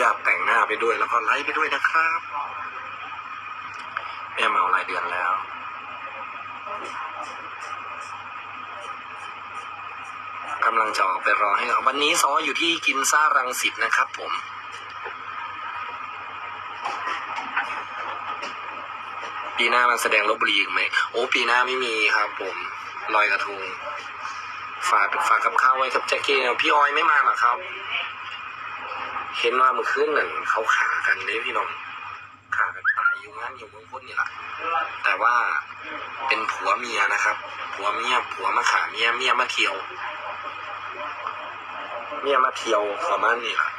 ญาตแต่งหน้าไปด้วย แล้วก็ไลฟ์ไปด้วยนะครับแม่เหมารายเดือนแล้ว กำลังจะออกไปรอให้เขาวันนี้ซออยู่ที่กินซ่ารังสิตนะครับผมปีหน้ามาแสดงลบบุรีอีกไหมโอ้ปีหน้าไม่มีครับ ผมลอยกระทงฝากฝากกับข้าวไว้กับแจ็คเกี้พี่ออยไม่มาหรอครับ เห็นว่าเมื่อคืนนั่นเขาขากันเลยพี่น้องขากันตายอยู่งานอยู่เมืองพุทธนี่แหละแต่ว่าเป็นผัวเมียนะครับ ผัวเมียผัวมาขาเมียเมียมาเที่ยว เมียมาเที่ยวประมาณนี้แหละ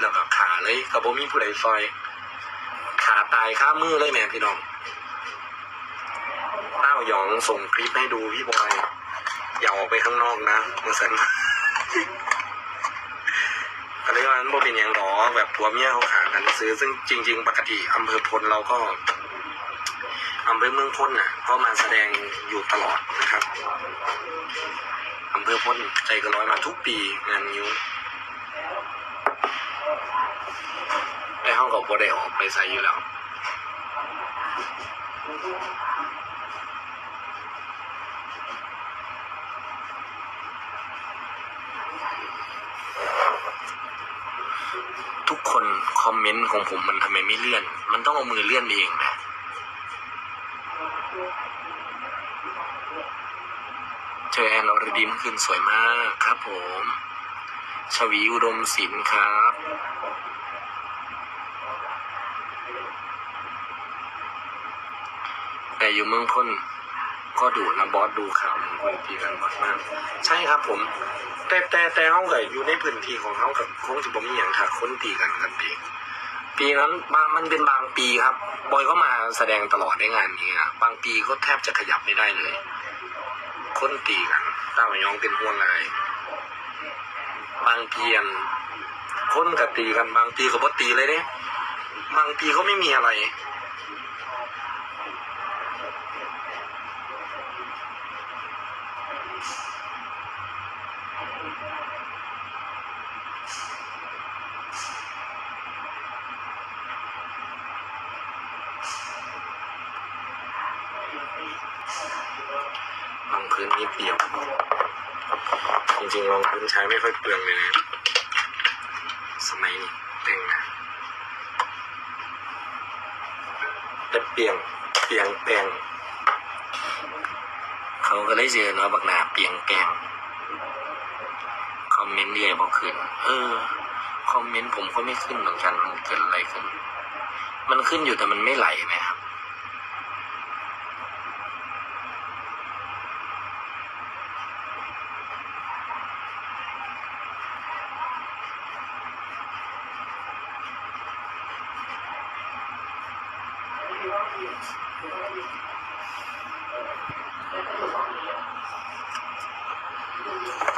แล้วก็ขาเลยก็บ่มีผู้ใดซอย ขาตายข้ามือเลยแม่พี่น้องเต้าหยองส่งคลิปให้ดูพี่บอยอย่าออกไปข้างนอกนะมาสัน ก็เลยว่ามันบ่เป็นอย่างหรอแบบผัวเมียเขาขากันซื้อ ซึ่งจริง ๆ ปกติอำเภอพลเราก็อำเภอเมืองพลน่ะ ก็มาแสดงอยู่ตลอดนะครับอำเภอพลใจก็ร้อยมาทุกปีงานนิ้วไอ้ห้องกับโบได้ออกไปใส่อยู่แล้ว ทุกคนคอมเมนต์ของผมมันทำไมไม่เลื่อน มันต้องเอามือเลื่อนเองนะเจอแอนอรดีมคืนสวยมากครับผม ชวีอุดมศิลป์ครับแต่อยู่เมืองพ้น ก็ดูนะบอสดูข่าวมืองพ้นตีกันบอยมากใช่ครับผม แต่แต่แต่เขาก็อยู่ในพื้นที่ของเขากับคงจะบ่มีอย่างถ้าคนตีกันกันปีปีนั้นบางมันเป็นบางปีครับบอยก็มาแสดงตลอดในงานนี้อะบางปีก็แทบจะขยับไม่ได้เลย คนตีกันต้าวยองเป็นห่วงอะไรบางเพียนคนกับตีกันบางปีก็บ่ตีเลยเนี่ยบางปีเขาไม่มีอะไร พื้นนิดเดียว จริงๆรองพื้นใช้ไม่ค่อยเปลืองเลยนะ สมัยนี้แต่งนะแต่เปลี่ยงเปลี่ยงแปลงเขาก็เลยเจอเนาะบักนาเปลี่ยงแปลงคอมเมนต์เรื่อยบอกขึ้น เออ คอมเมนต์ผมก็ไม่ขึ้นเหมือนกัน มันเกิดอะไรขึ้น มันขึ้นอยู่แต่มันไม่ไหลไหมครับ Thank you.